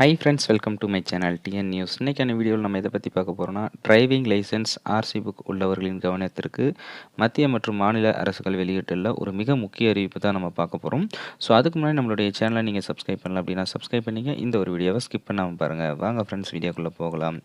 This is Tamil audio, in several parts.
Hi friends welcome to my channel TN news இன்றைக்கான வீடியோவில் நம்ம இதை பற்றி பார்க்க போகிறோம்னா டிரைவிங் லைசன்ஸ் ஆர்சி புக் உள்ளவர்களின் கவனத்திற்கு மத்திய மற்றும் மாநில அரசுகள் வெளியிட்டுள்ள ஒரு மிக முக்கிய அறிவிப்பு தான் நம்ம பார்க்க போகிறோம் ஸோ அதுக்கு முன்னாடி நம்மளுடைய சேனலை நீங்கள் சப்ஸ்கிரைப் பண்ணலாம் அப்படின்னா சப்ஸ்கிரைப் பண்ணிங்க. இந்த ஒரு வீடியோவை ஸ்கிப் பண்ணாமல் பாருங்கள் வாங்க ஃப்ரெண்ட்ஸ் வீடியோக்குள்ளே போகலாம்.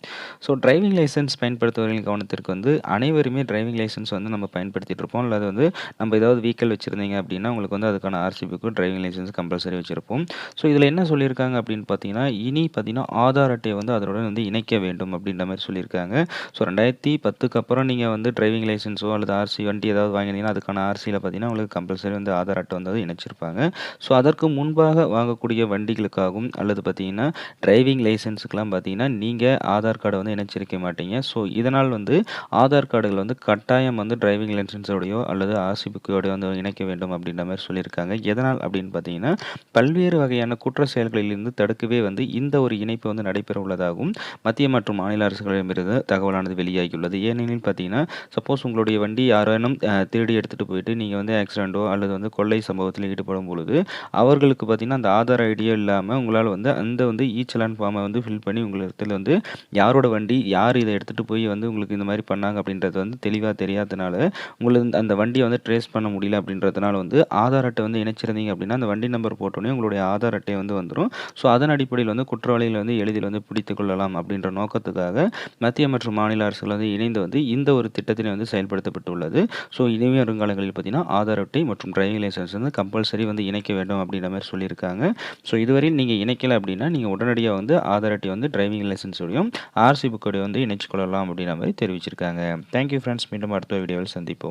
ஸோ டிரைவிங் லைசன்ஸ் பயன்படுத்துவர்களின் கவனத்திற்கு வந்து அனைவருமே டிரைவிங் லைசன்ஸ் வந்து நம்ம பயன்படுத்திகிட்டு இருப்போம். அல்லது வந்து நம்ம ஏதாவது வெஹிக்கல் வச்சுருந்தீங்க அப்படின்னா உங்களுக்கு வந்து அதுக்கான RC book driving licence compulsory வச்சுருப்போம். ஸோ இதில் என்ன சொல்லியிருக்காங்க அப்படின்னு பார்த்தீங்கன்னா இனி பார்த்தீங்கன்னா ஆதார் அட்டையை வந்து அதனுடன் வந்து இணைக்க வேண்டும் அப்படின்ற மாதிரி சொல்லியிருக்காங்க. ஸோ ரெண்டாயிரத்தி பத்துக்கு அப்புறம் நீங்கள் வந்து டிரைவிங் லைசன்ஸோ அல்லது ஆர்சி வண்டி ஏதாவது வாங்கினீங்கன்னா அதுக்கான ஆர்சியில் பார்த்தீங்கன்னா உங்களுக்கு கம்பல்சரி வந்து ஆதார் அட்டை வந்து இணைச்சிருப்பாங்க. ஸோ அதற்கு முன்பாக வாங்கக்கூடிய வண்டிகளுக்காகவும் அல்லது பார்த்தீங்கன்னா டிரைவிங் லைசன்ஸுக்கெலாம் பார்த்தீங்கன்னா நீங்கள் ஆதார் கார்டை வந்து இணைச்சிருக்க மாட்டீங்க. ஸோ இதனால் வந்து ஆதார் கார்டுகள் வந்து கட்டாயம் வந்து டிரைவிங் லைசன்ஸோடையோ அல்லது ஆர்சி புக்கோடையோ வந்து இணைக்க வேண்டும் அப்படின்ற மாதிரி சொல்லியிருக்காங்க. எதனால் அப்படின்னு பார்த்தீங்கன்னா பல்வேறு வகையான குற்ற செயல்களிலிருந்து தடுக்கவே வந்து இந்த ஒரு இணைப்பு வந்து நடைபெற உள்ளதாகவும் மத்திய மற்றும் மாநில அரசுகளிடமிருந்து தகவலானது வெளியாகியுள்ளது. ஏனெனில் பார்த்தீங்கன்னா சப்போஸ் உங்களுடைய வண்டி யாரேனும் திருடி எடுத்துகிட்டு போயிட்டு நீங்கள் வந்து ஆக்சிடென்ட்டோ அல்லது வந்து கொள்ளை சம்பவத்தில் ஈடுபடும் பொழுது அவர்களுக்கு பார்த்தீங்கன்னா அந்த ஆதார் ஐடியோ இல்லாமல் உங்களால் வந்து அந்த வந்து ஈச்சலான் ஃபார்மை வந்து ஃபில் பண்ணி உங்களிடத்தில் வந்து யாரோட வண்டி யார் இதை எடுத்துகிட்டு போய் வந்து உங்களுக்கு இந்த மாதிரி பண்ணாங்க அப்படின்றது வந்து தெளிவாக தெரியாதனால உங்களுக்கு அந்த வண்டியை வந்து ட்ரேஸ் பண்ண முடியல அப்படின்றதுனால வந்து ஆதார் அட்டை வந்து இணைச்சிருந்தீங்க அப்படின்னா அந்த வண்டி நம்பர் போட்டோன்னே உங்களுடைய ஆதார் அட்டை வந்து வந்துடும் ஸோ அதன் அடிப்படையில் வந்து குற்றவாளிகளை வந்து எளிதில் வந்து பிடித்து கொள்ளலாம் அப்படின்ற நோக்கத்துக்காக மத்திய மற்றும் மாநில அரசுகள் வந்து இணைந்து வந்து இந்த ஒரு திட்டத்தினை வந்து செயல்படுத்தப்பட்டுள்ளது. ஸோ இனிமே வருங்காலங்களில் பார்த்தீங்கன்னா ஆதார் அட்டை மற்றும் டிரைவிங் லைசன்ஸ் வந்து கம்பல்சரி வந்து இணைக்க வேண்டும் அப்படின்ற மாதிரி சொல்லியிருக்காங்க. ஸோ இதுவரையில் நீங்கள் இணைக்கல அப்படின்னா நீங்கள் உடனடியாக வந்து ஆதார் அட்டை வந்து டிரைவிங் லைசன்ஸோடையும் ஆர்சி புக்கோடையும் வந்து இணைச்சு கொள்ளலாம் அப்படின்ற மாதிரி தெரிவிச்சிருக்காங்க. தேங்க்யூ ஃப்ரெண்ட்ஸ் மீண்டும் அடுத்த வீடியோவில் சந்திப்போம்.